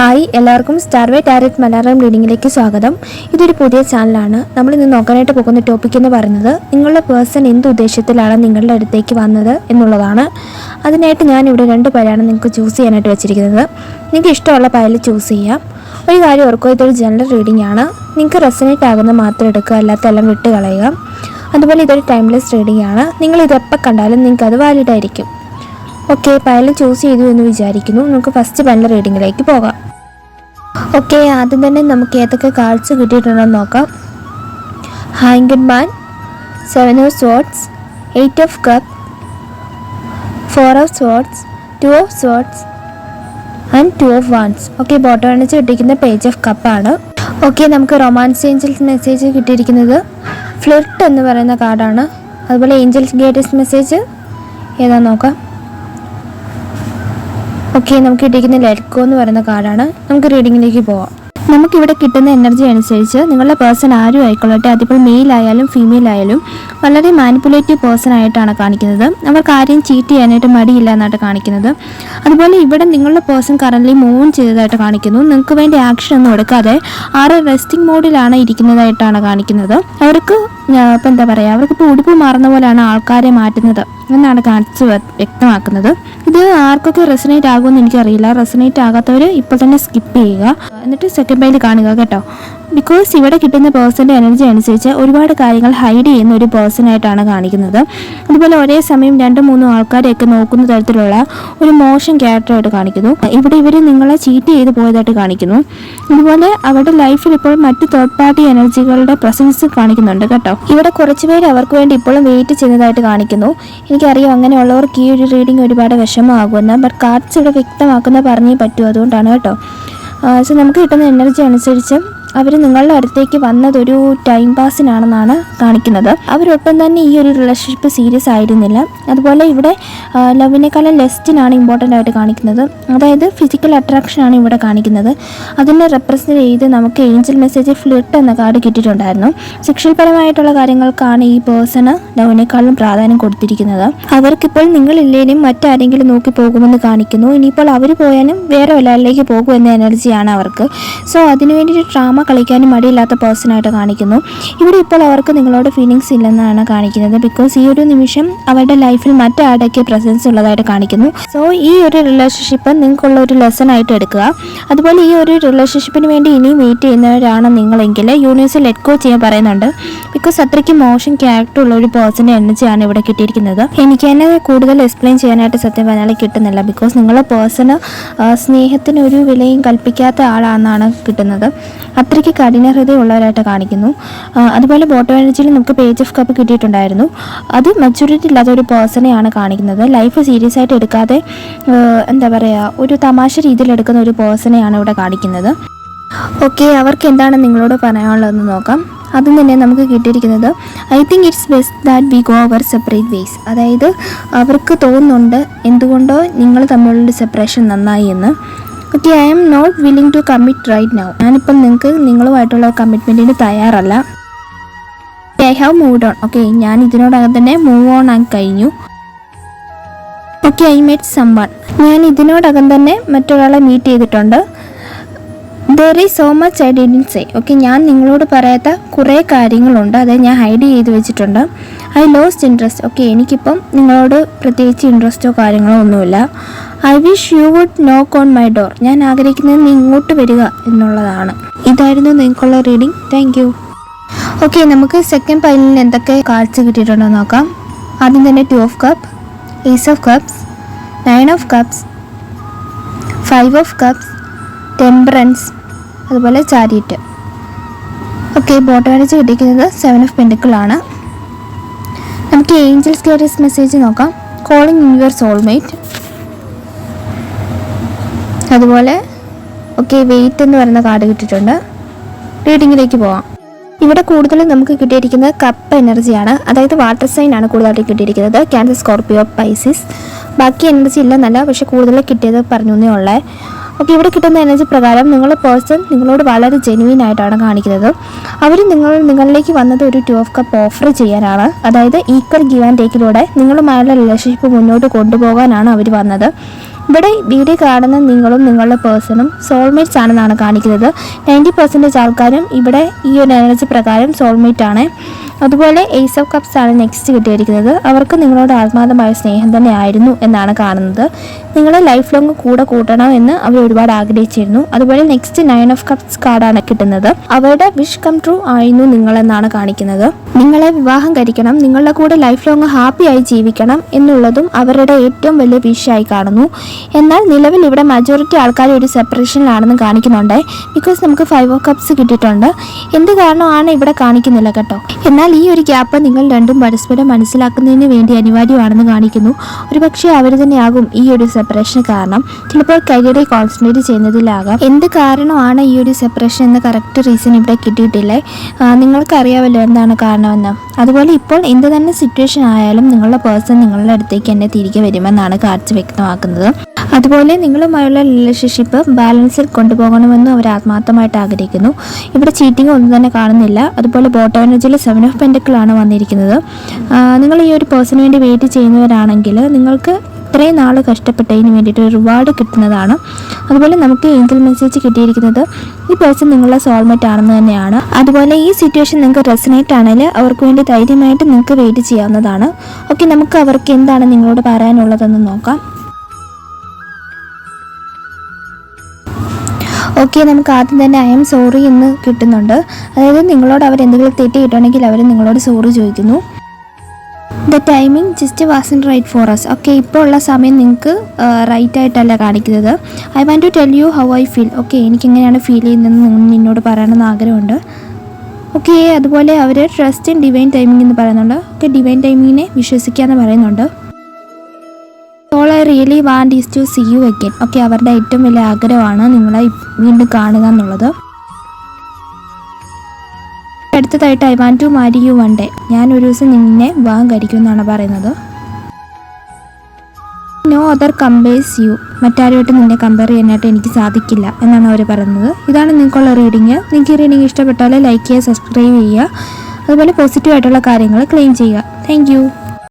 Hi എല്ലാവർക്കും സ്റ്റാർവേ tarot Malayalam റീഡിങ്ങിലേക്ക് സ്വാഗതം. ഇതൊരു പുതിയ ചാനലാണ്. നമ്മൾ ഇന്ന് നോക്കാനായിട്ട് പോകുന്ന ടോപ്പിക് എന്ന് പറയുന്നത് നിങ്ങളുടെ പേഴ്സൺ എന്ത് ഉദ്ദേശത്തിലാണ് നിങ്ങളുടെ അടുത്തേക്ക് വന്നത് എന്നുള്ളതാണ്. അതിനായിട്ട് ഇവിടെ രണ്ട് പേരാണ് നിങ്ങൾക്ക് ചൂസ് ചെയ്യാനായിട്ട് വെച്ചിരിക്കുന്നത്. നിങ്ങൾക്ക് ഇഷ്ടമുള്ള പയൽ ചൂസ് ചെയ്യാം. ഒരു കാര്യം ഓർക്കുക ഇതൊരു ജനറൽ റീഡിംഗ് ആണ്. നിങ്ങൾക്ക് റെസനേറ്റ് ആകുന്ന മാത്രം എടുക്കുക അല്ലാത്ത എല്ലാം വിട്ട് കളയുക. അതുപോലെ ഇതൊരു ടൈംലെസ് റീഡിംഗ് ആണ്. നിങ്ങൾ ഇതെപ്പോൾ കണ്ടാലും നിങ്ങൾക്ക് അത് വാലിഡ് ആയിരിക്കും. ഓക്കെ പയലും ചൂസ് ചെയ്തു എന്ന് വിചാരിക്കുന്നു. നമുക്ക് ഫസ്റ്റ് പയലിന്റെ റീഡിങ്ങിലേക്ക് പോകാം. ഓക്കെ ആദ്യം തന്നെ നമുക്ക് ഏതൊക്കെ കാർഡ്സ് കിട്ടിയിട്ടുണ്ടെന്ന് നോക്കാം. Hanged man seven of swords eight of cup four of swords two of swords and two of wands okay bottom അണിച്ച് കിട്ടിയിരിക്കുന്ന പേജ് ഓഫ് കപ്പാണ് ഓക്കെ നമുക്ക് റൊമാൻസ് ഏഞ്ചൽസ് മെസ്സേജ് കിട്ടിയിരിക്കുന്നത് ഫ്ലിർട്ട് എന്ന് പറയുന്ന കാർഡാണ് അതുപോലെ ഏഞ്ചൽസ് ഗേറ്റസ് മെസ്സേജ് ഏതാ നോക്കാം. ഓക്കെ നമുക്ക് കിട്ടിയിരിക്കുന്ന ലെറ്റ്കോ എന്ന് പറയുന്ന കാർഡാണ് നമുക്ക് റീഡിങ്ങിലേക്ക് പോവാം. നമുക്കിവിടെ കിട്ടുന്ന എനർജി അനുസരിച്ച് നിങ്ങളുടെ പേഴ്സൺ ആരും ആയിക്കൊള്ളട്ടെ. അതിപ്പോൾ മെയിൽ ആയാലും ഫീമെയിൽ ആയാലും വളരെ മാനിപ്പുലേറ്റീവ് പേഴ്സൺ ആയിട്ടാണ് കാണിക്കുന്നത്. അവർക്ക് ആരെയും ചീറ്റ് ചെയ്യാനായിട്ട് മടിയില്ല എന്നായിട്ട് കാണിക്കുന്നത്. അതുപോലെ ഇവിടെ നിങ്ങളുടെ പേഴ്സൺ കറന്റ് മൂവ് ചെയ്തതായിട്ട് കാണിക്കുന്നു. നിങ്ങൾക്ക് വേണ്ടി ആക്ഷൻ ഒന്നും എടുക്കാതെ ആറ് റെസ്റ്റിംഗ് മോഡിലാണ് ഇരിക്കുന്നതായിട്ടാണ് കാണിക്കുന്നത്. അവർക്ക് ഇപ്പം എന്താ പറയുക അവർക്കിപ്പോൾ ഉടുപ്പ് മാറുന്ന പോലെയാണ് ആൾക്കാരെ മാറ്റുന്നത്. എന്നാണ് കാണിച്ച് വ്യക്തമാക്കുന്നത്. ഇത് ആർക്കൊക്കെ റെസനേറ്റ് ആകുമെന്ന് എനിക്കറിയില്ല. റെസനേറ്റ് ആകാത്തവർ ഇപ്പോൾ തന്നെ സ്കിപ്പ് ചെയ്യുക. എന്നിട്ട് സെക്കൻഡ് ബൈൽ കാണുക കേട്ടോ. ബിക്കോസ് ഇവിടെ കിട്ടുന്ന പേഴ്സന്റെ എനർജി അനുസരിച്ച് ഒരുപാട് കാര്യങ്ങൾ ഹൈഡ് ചെയ്യുന്ന ഒരു പേഴ്സണായിട്ടാണ് കാണിക്കുന്നത്. അതുപോലെ ഒരേ സമയം രണ്ടും മൂന്നും ആൾക്കാരെയൊക്കെ നോക്കുന്ന തരത്തിലുള്ള ഒരു മോശം ക്യാരക്ടറായിട്ട് കാണിക്കുന്നു. ഇവിടെ ഇവർ നിങ്ങളെ ചീറ്റ് ചെയ്ത് പോയതായിട്ട് കാണിക്കുന്നു. അതുപോലെ അവരുടെ ലൈഫിൽ ഇപ്പോൾ മറ്റ് തേർഡ് പാർട്ടി എനർജികളുടെ പ്രസൻസ് കാണിക്കുന്നുണ്ട് കേട്ടോ. ഇവിടെ കുറച്ചുപേര് അവർക്ക് വേണ്ടി ഇപ്പോഴും വെയിറ്റ് ചെയ്യുന്നതായിട്ട് കാണിക്കുന്നു. എനിക്കറിയാം അങ്ങനെയുള്ളവർക്ക് ഈ ഒരു റീഡിങ് ഒരുപാട് വിഷമമാകുമെന്ന്. ബട്ട് കാർഡ്സ് ഇവിടെ വ്യക്തമാക്കുന്ന പറഞ്ഞേ പറ്റൂ. അതുകൊണ്ടാണ് കേട്ടോ. സോ നമുക്ക് കിട്ടുന്ന എനർജി അനുസരിച്ച് അവർ നിങ്ങളുടെ അടുത്തേക്ക് വന്നതൊരു ടൈം പാസിനാണെന്നാണ് കാണിക്കുന്നത്. അവരൊട്ടും തന്നെ ഈ ഒരു റിലേഷൻഷിപ്പ് സീരിയസ് ആയിരുന്നില്ല. അതുപോലെ ഇവിടെ ലവിനേക്കാളും ലെസ്റ്റിനാണ് ഇമ്പോർട്ടന്റ് ആയിട്ട് കാണിക്കുന്നത്. അതായത് ഫിസിക്കൽ അട്രാക്ഷനാണ് ഇവിടെ കാണിക്കുന്നത്. അതിനെ റെപ്രസെന്റ് ചെയ്ത് നമുക്ക് ഏഞ്ചൽ മെസ്സേജ് ഫ്ലിർട്ട് എന്ന കാർഡ് കിട്ടിയിട്ടുണ്ടായിരുന്നു. സെക്ഷൽ പരമായിട്ടുള്ള കാര്യങ്ങൾക്കാണ് ഈ പേഴ്സണ് ലവിനേക്കാളും പ്രാധാന്യം കൊടുത്തിരിക്കുന്നത്. അവർക്കിപ്പോൾ നിങ്ങളില്ലേലും മറ്റാരെങ്കിലും നോക്കി പോകുമെന്ന് കാണിക്കുന്നു. ഇനിയിപ്പോൾ അവർ പോയാലും വേറെ ഒരാളിലേക്ക് പോകും എന്ന എനർജിയാണ് അവർക്ക്. സോ അതിനു വേണ്ടിയിട്ട് ഡ്രാമ കളിക്കാനും മടിയില്ലാത്ത പേഴ്സണായിട്ട് കാണിക്കുന്നു. ഇവിടെ ഇപ്പോൾ അവർക്ക് നിങ്ങളോട് ഫീലിങ്സ് ഇല്ലെന്നാണ് കാണിക്കുന്നത്. ബിക്കോസ് ഈ ഒരു നിമിഷം അവരുടെ ലൈഫിൽ മറ്റാടയ്ക്ക് പ്രസൻസ് ഉള്ളതായിട്ട് കാണിക്കുന്നു. സോ ഈ ഒരു റിലേഷൻഷിപ്പ് നിങ്ങൾക്കുള്ള ഒരു ലെസൺ ആയിട്ട് എടുക്കുക. അതുപോലെ ഈ ഒരു റിലേഷൻഷിപ്പിന് വേണ്ടി ഇനിയും വെയിറ്റ് ചെയ്യുന്നവരാണ് നിങ്ങളെങ്കിൽ യൂണിവേഴ്സിൽ ലെറ്റ് ഗോ ചെയ്യാൻ പറയുന്നുണ്ട്. ബിക്കോസ് അത്രയ്ക്ക് മോശം ക്യാരക്ടർ ഉള്ള ഒരു പേഴ്സന്റെ എനർജിയാണ് ഇവിടെ കിട്ടിയിരിക്കുന്നത്. എനിക്ക് തന്നെ കൂടുതൽ എക്സ്പ്ലെയിൻ ചെയ്യാനായിട്ട് സത്യം പറഞ്ഞാൽ കിട്ടുന്നില്ല. ബിക്കോസ് നിങ്ങളെ പേഴ്സണ് സ്നേഹത്തിന് ഒരു വിലയും കൽപ്പിക്കാത്ത ആളാണെന്നാണ് കിട്ടുന്നത്. അത്രയ്ക്ക് കഠിന ഹൃദയമുള്ളവരായിട്ട് കാണിക്കുന്നു അതുപോലെ ബോട്ടോ എനർജിയിൽ നമുക്ക് പേജ് ഓഫ് കപ്പ് കിട്ടിയിട്ടുണ്ടായിരുന്നു. അത് മെച്ചൂരിറ്റി ഇല്ലാത്ത ഒരു പേഴ്സണെയാണ് കാണിക്കുന്നത്. ലൈഫ് സീരിയസ് ആയിട്ട് എടുക്കാതെ എന്താ പറയുക ഒരു തമാശ രീതിയിൽ എടുക്കുന്ന ഒരു പേഴ്സണെയാണ് ഇവിടെ കാണിക്കുന്നത്. ഓക്കെ അവർക്ക് എന്താണ് നിങ്ങളോട് പറയാനുള്ളതെന്ന് നോക്കാം. അതും തന്നെ നമുക്ക് കിട്ടിയിരിക്കുന്നത് I think it's best that we go our separate ways അതായത് അവർക്ക് തോന്നുന്നുണ്ട് എന്തുകൊണ്ടോ നിങ്ങൾ തമ്മിലുള്ള സെപ്പറേഷൻ നന്നായി എന്ന്. Okay I'm not willing to commit right now ഞാനിപ്പം നിങ്ങൾക്ക് നിങ്ങളുമായിട്ടുള്ള കമ്മിറ്റ്മെന്റിന് തയ്യാറല്ല. I have move on okay ഞാൻ ഇതിനോടകം തന്നെ മൂവ് ഓൺ ആയി കഴിഞ്ഞു. ഓക്കെ ഐ മേറ്റ് സമ്പാൺ ഞാൻ ഇതിനോടകം തന്നെ മറ്റൊരാളെ മീറ്റ് ചെയ്തിട്ടുണ്ട്. There is so much I didn't say okay ഞാൻ നിങ്ങളോട് പറയാത്ത കുറേ കാര്യങ്ങളുണ്ട്. അത് ഞാൻ ഹൈഡ് ചെയ്ത് വെച്ചിട്ടുണ്ട്. ഐ ലോസ്റ്റ് ഇൻട്രസ്റ്റ് ഓക്കെ എനിക്കിപ്പം നിങ്ങളോട് പ്രത്യേകിച്ച് ഇൻട്രസ്റ്റോ കാര്യങ്ങളോ ഒന്നുമില്ല. I wish you would knock on my door ഞാൻ ആഗ്രഹിക്കുന്നത് നീ ഇങ്ങോട്ട് വരിക എന്നുള്ളതാണ്. ഇതായിരുന്നു നിങ്ങൾക്കുള്ള റീഡിംഗ് താങ്ക് യു ഓക്കെ നമുക്ക് സെക്കൻഡ് പൈലിൽ എന്തൊക്കെ കാർഡ്സ് കിട്ടിയിട്ടുണ്ടോ നോക്കാം. ആദ്യം തന്നെ two of cup ace of cups nine of cups five of cups temperance അതുപോലെ ചാരിറ്റ് ഓക്കെ ബോട്ടം വരച്ച് കിട്ടിക്കുന്നത് സെവൻ ഓഫ് പെൻഡിക്കിളാണ് നമുക്ക് ഏഞ്ചൽസ് കെയറിസ് മെസ്സേജ് നോക്കാം. കോളിംഗ് യുവർ സോൾമേറ്റ് അതുപോലെ ഓക്കെ വെയിറ്റ് എന്ന് പറയുന്ന കാർഡ് കിട്ടിയിട്ടുണ്ട്. റീഡിങ്ങിലേക്ക് പോവാം. ഇവിടെ കൂടുതലും നമുക്ക് കിട്ടിയിരിക്കുന്നത് കപ്പ് എനർജിയാണ് അതായത് വാട്ടർ സൈൻ ആണ് കൂടുതലായിട്ട് കിട്ടിയിരിക്കുന്നത്. ക്യാൻസർ സ്കോർപ്പിയോ പൈസിസ് ബാക്കി എനർജി ഇല്ലെന്നല്ല പക്ഷെ കൂടുതൽ കിട്ടിയത് പറഞ്ഞു എന്നേ ഉള്ളേ. ഓക്കെ ഇവിടെ കിട്ടുന്ന എനർജി പ്രകാരം നിങ്ങളുടെ പേഴ്സൺ നിങ്ങളോട് വളരെ ജെനുവിൻ ആയിട്ടാണ് കാണിക്കുന്നത്. അവർ നിങ്ങൾ നിങ്ങളിലേക്ക് വന്നത് ഒരു ടു ഓഫ് കപ്പ് ഓഫർ ചെയ്യാനാണ്. അതായത് ഈക്വൽ ഗീവ് ആൻഡ് ടേക്കിലൂടെ നിങ്ങളുമായുള്ള റിലേഷൻഷിപ്പ് മുന്നോട്ട് കൊണ്ടുപോകാനാണ് അവർ വന്നത്. ഇവിടെ വീഡിയോ കാണുന്ന നിങ്ങളും നിങ്ങളുടെ പേഴ്സണും സോൾമേറ്റ്സ് ആണെന്നാണ് കാണിക്കുന്നത്. നയന്റി പെർസെന്റേജ് ആൾക്കാരും ഇവിടെ ഈ ഒരു എനർജി പ്രകാരം സോൾമേറ്റ് ആണ്. അതുപോലെ എയ്സ് ഓഫ് കപ്സ് ആണ് നെക്സ്റ്റ് കിട്ടിയിരിക്കുന്നത്. അവർക്ക് നിങ്ങളോട് ആത്മാർത്ഥമായ സ്നേഹം തന്നെ ആയിരുന്നു എന്നാണ് കാണുന്നത്. നിങ്ങളെ ലൈഫ് ലോങ് കൂടെ കൂട്ടണം എന്ന് അവർ ഒരുപാട് ആഗ്രഹിച്ചിരുന്നു. അതുപോലെ നെക്സ്റ്റ് നയൻ ഓഫ് കപ്സ് കാർഡാണ് കിട്ടുന്നത്. അവരുടെ വിഷ് കം ട്രൂ ആയിരുന്നു നിങ്ങളെന്നാണ് കാണിക്കുന്നത്. നിങ്ങളെ വിവാഹം കഴിക്കണം നിങ്ങളുടെ കൂടെ ലൈഫ് ലോങ് ഹാപ്പിയായി ജീവിക്കണം എന്നുള്ളതും അവരുടെ ഏറ്റവും വലിയ വിഷയായി കാണുന്നു. എന്നാൽ നിലവിൽ ഇവിടെ മജോറിറ്റി ആൾക്കാർ ഒരു സെപ്പറേഷനിലാണെന്ന് കാണിക്കുന്നുണ്ട്. ബിക്കോസ് നമുക്ക് ഫൈവ് ഓഫ് കപ്സ് കിട്ടിയിട്ടുണ്ട്. എന്ത് കാരണമാണ് ഇവിടെ കാണിക്കുന്നില്ല കേട്ടോ. എന്നാൽ ഈ ഒരു ഗ്യാപ്പ് നിങ്ങൾ രണ്ടും പരസ്പരം മനസ്സിലാക്കുന്നതിന് വേണ്ടി അനിവാര്യമാണെന്ന് കാണിക്കുന്നു. ഒരുപക്ഷെ അവർ തന്നെയാകും ഈ ഒരു സെപ്പറേഷൻ കാരണം. ചിലപ്പോൾ കരിയറെ കോൺസെൻട്രേറ്റ് ചെയ്യുന്നതിലാകാം. എന്ത് കാരണമാണ് ഈ ഒരു സെപ്പറേഷൻ എന്ന കറക്റ്റ് റീസൺ ഇവിടെ കിട്ടിയിട്ടില്ലേ? നിങ്ങൾക്കറിയാമല്ലോ എന്താണ് കാരണമെന്ന്. അതുപോലെ ഇപ്പോൾ എന്ത് തന്നെ സിറ്റുവേഷൻ ആയാലും നിങ്ങളുടെ പേഴ്സൺ നിങ്ങളുടെ അടുത്തേക്ക് തന്നെ തിരികെ വരുമെന്നാണ് കാർഡ്സ് വ്യക്തമാക്കുന്നത്. അതുപോലെ നിങ്ങളുമായുള്ള റിലേഷൻഷിപ്പ് ബാലൻസിൽ കൊണ്ടുപോകണമെന്നും അവർ ആത്മാർത്ഥമായിട്ട് ആഗ്രഹിക്കുന്നു. ഇവിടെ ചീറ്റിംഗ് ഒന്നും തന്നെ കാണുന്നില്ല. അതുപോലെ ബോട്ടോ എനർജിയിൽ സെവൻ ഓഫ് പെൻഡക്കിളാണ് വന്നിരിക്കുന്നത്. നിങ്ങൾ ഈ ഒരു പേഴ്സണിന് വേണ്ടി വെയിറ്റ് ചെയ്യുന്നവരാണെങ്കിൽ നിങ്ങൾക്ക് ഇത്രയും നാൾ കഷ്ടപ്പെട്ടതിന് വേണ്ടിയിട്ട് ഒരു റിവാർഡ് കിട്ടുന്നതാണ്. അതുപോലെ നമുക്ക് ഏഞ്ചൽ മെസ്സേജ് കിട്ടിയിരിക്കുന്നത് ഈ പേഴ്സൺ നിങ്ങളുടെ സോൾമേറ്റ് ആണെന്ന് തന്നെയാണ്. അതുപോലെ ഈ സിറ്റുവേഷൻ നിങ്ങൾക്ക് റെസനേറ്റ് ആണെങ്കിൽ അവർക്ക് വേണ്ടി ധൈര്യമായിട്ട് നിങ്ങൾക്ക് വെയിറ്റ് ചെയ്യാവുന്നതാണ്. ഓക്കെ നമുക്ക് അവർക്ക് എന്താണ് നിങ്ങളോട് പറയാനുള്ളതെന്ന് നോക്കാം. ഓക്കെ നമുക്ക് ആദ്യം തന്നെ ഐ എം സോറി എന്ന് കിട്ടുന്നുണ്ട്. അതായത് നിങ്ങളോട് അവർ എന്തെങ്കിലും തെറ്റ് അവർ നിങ്ങളോട് സോറി ചോദിക്കുന്നു. The timing just wasn't right for us okay ഇപ്പോൾ ഉള്ള സമയം നിങ്ങൾക്ക് റൈറ്റ് ആയിട്ടല്ല കാണിക്കുന്നത്. I want to tell you how I feel okay എനിക്കെങ്ങനെയാണ് feel ചെയ്യുന്നതെന്ന് നിന്നോട് പറയണമെന്ന് ആഗ്രഹമുണ്ട്. ഓക്കെ അതുപോലെ അവർ ട്രസ്റ്റ് ഇൻ ഡിവൈൻ ടൈമിംഗ് എന്ന് പറയുന്നുണ്ട്. ഓക്കെ ഡിവൈൻ ടൈമിങ്ങിനെ വിശ്വസിക്കുക എന്ന് പറയുന്നുണ്ട്. All I really want is to see you again okay അവരുടെ ഏറ്റവും വലിയ ആഗ്രഹമാണ് നിങ്ങളെ വീണ്ടും കാണുക എന്നുള്ളത്. അടുത്തതായിട്ട് I want to marry you one day ഞാൻ ഒരു ദിവസം നിന്നെ വിവാഹം കഴിക്കും എന്നാണ് പറയുന്നത്. നോ അതർ കമ്പേഴ്സ് യു മറ്റാരുമായിട്ട് നിന്നെ കമ്പയർ ചെയ്യാനായിട്ട് എനിക്ക് സാധിക്കില്ല എന്നാണ് അവർ പറയുന്നത്. ഇതാണ് നിങ്ങൾക്കുള്ള റീഡിങ് നിങ്ങൾക്ക് ഈ റീഡിങ് ഇഷ്ടപ്പെട്ടാൽ ലൈക്ക് ചെയ്യുക സബ്സ്ക്രൈബ് ചെയ്യുക. അതുപോലെ പോസിറ്റീവായിട്ടുള്ള കാര്യങ്ങൾ ക്ലെയിം ചെയ്യുക. താങ്ക്